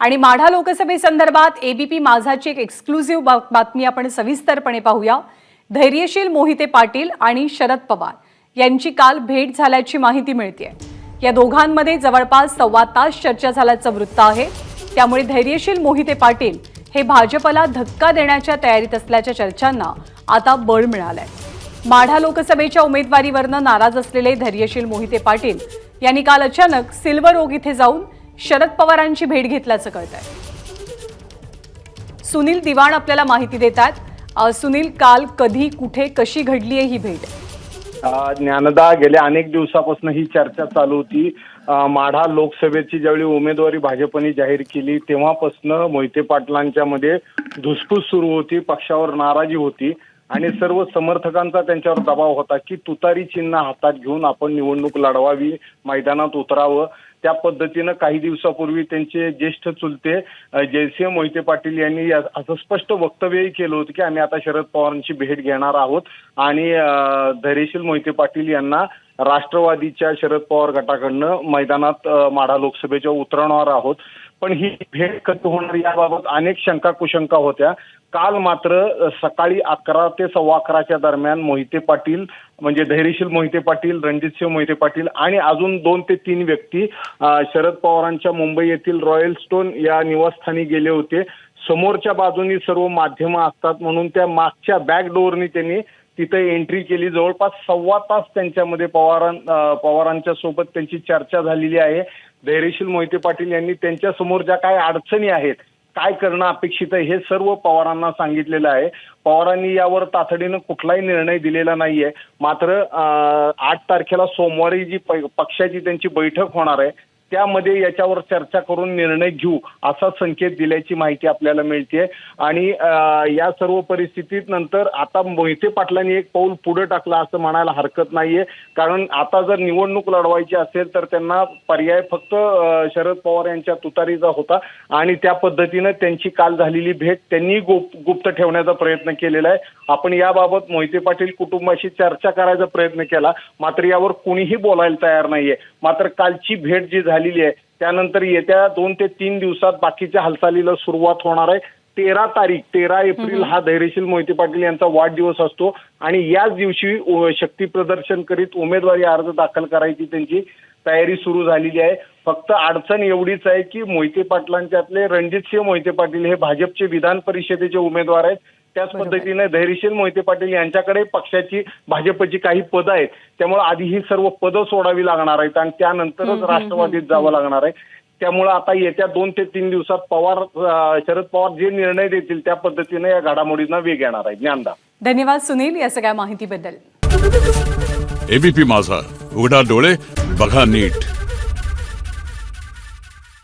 आणि माढा लोकसभेसंदर्भात एबीपी माझाची एक एक्सक्लुझिव्ह बातमी आपण सविस्तरपणे पाहूया. धैर्यशील मोहिते पाटील आणि शरद पवार यांची काल भेट झाल्याची माहिती मिळते या दोघांमध्ये जवळपास सव्वा तास चर्चा झाल्याचं वृत्त आहे. त्यामुळे धैर्यशील मोहिते पाटील हे भाजपला धक्का देण्याच्या तयारीत असल्याच्या चर्चांना आता बळ मिळालंय. माढा लोकसभेच्या उमेदवारीवरनं नाराज असलेले धैर्यशील मोहिते पाटील यांनी काल अचानक सिल्वर ओग इथे जाऊन शरद पवारांची भेट घेतल्याचं कळतंय. सुनील दिवाण आपल्याला माहिती देतात. सुनील काल कधी कुठे कशी घडली आहे ही भेट? ज्ञानदा गेल्या अनेक दिवसापासून ही चर्चा चालू होती. माढा लोकसभेची ज्यावेळी उमेदवारी भाजपने जाहीर केली तेव्हापासून मोहिते पाटलांच्या मध्ये धुसफूस सुरू होती पक्षावर नाराजी होती. आणि सर्व समर्थकांचा त्यांच्यावर दबाव होता की तुतारी चिन्ह हातात घेऊन आपण निवडणूक लढवावी मैदानात उतरावं. त्या पद्धतीनं काही दिवसापूर्वी त्यांचे ज्येष्ठ चुलते जयसिंह मोहिते पाटील यांनी असं स्पष्ट वक्तव्यही केलं होतं की आम्ही आता शरद पवारांची भेट घेणार आहोत. आणि धैर्यशील मोहिते पाटील यांना राष्ट्रवादीच्या शरद पवार गटाकडनं मैदानात माढा लोकसभेच्या उतरणार आहोत. पण ही भेट कधी होणार याबाबत अनेक शंका कुशंका होत्या. काल मात्र सकाळी अकरा ते सव्वा अकराच्या दरम्यान मोहिते पाटील म्हणजे धैर्यशील मोहिते पाटील रणजितसिंह मोहिते पाटील आणि अजून दोन ते तीन व्यक्ती शरद पवारांच्या मुंबई येथील रॉयल स्टोन या निवासस्थानी गेले होते. समोरच्या बाजूनी सर्व माध्यमं असतात म्हणून त्या मागच्या बॅकडोअरनी त्यांनी तिथे एंट्री केली. जवळपास सव्वा तास त्यांच्यामध्ये पवारां पवारांच्या सोबत त्यांची चर्चा झालेली आहे. धैर्यशील मोहिते पाटील यांनी त्यांच्यासमोर ज्या काय अडचणी आहेत काय करणं अपेक्षित आहे हे सर्व पवारांना सांगितलेलं आहे. पवारांनी यावर तातडीनं कुठलाही निर्णय दिलेला नाहीये. मात्र आठ तारखेला सोमवारी जी पक्षाची त्यांची बैठक होणार आहे त्यामध्ये याच्यावर चर्चा करून निर्णय घेऊ असा संकेत दिल्याची माहिती आपल्याला मिळते आणि या सर्व परिस्थितीत नंतर आता मोहिते पाटलांनी एक पाऊल पुढे टाकलं असं म्हणायला हरकत नाहीये. कारण आता जर निवडणूक लढवायची असेल तर त्यांना पर्याय फक्त शरद पवार यांच्या तुतारीचा होता. आणि त्या पद्धतीनं त्यांची काल झालेली भेट त्यांनी गुप गुप्त ठेवण्याचा प्रयत्न केलेला आहे. आपण याबाबत मोहिते पाटील कुटुंबाशी चर्चा करायचा प्रयत्न केला. मात्र यावर कुणीही बोलायला तयार नाहीये. मात्र कालची भेट जी झालेली आहे. त्यानंतर येत्या दोन ते तीन दिवसात बाकीच्या हालचालीला सुरुवात होणार आहे. तेरा तारीख तेरा एप्रिल हा धैर्यशील मोहिते पाटील यांचा वाढदिवस असतो. आणि याच दिवशी शक्ती प्रदर्शन करीत उमेदवारी अर्ज दाखल करायची त्यांची तयारी सुरू झालेली आहे. फक्त अडचण एवढीच आहे की मोहिते पाटलांच्यातले रणजितसिंह मोहिते पाटील हे भाजपचे विधान परिषदेचे उमेदवार आहेत. त्याच. पद्धतीने धैर्यशील मोहिते पाटील यांच्याकडे पक्षाची भाजपची काही पदं आहेत. त्यामुळे आधी ही सर्व पदं सोडावी लागणार आहेत आणि त्यानंतरच राष्ट्रवादीत जावं लागणार आहे. त्यामुळे आता येत्या दोन ते तीन दिवसात पवार शरद पवार जे निर्णय देतील त्या पद्धतीने या घडामोडींना वेग येणार आहे. ज्ञानदा. धन्यवाद सुनील या सगळ्या माहितीबद्दल. एबीपी माझा. उघडा डोळे बघा नीट.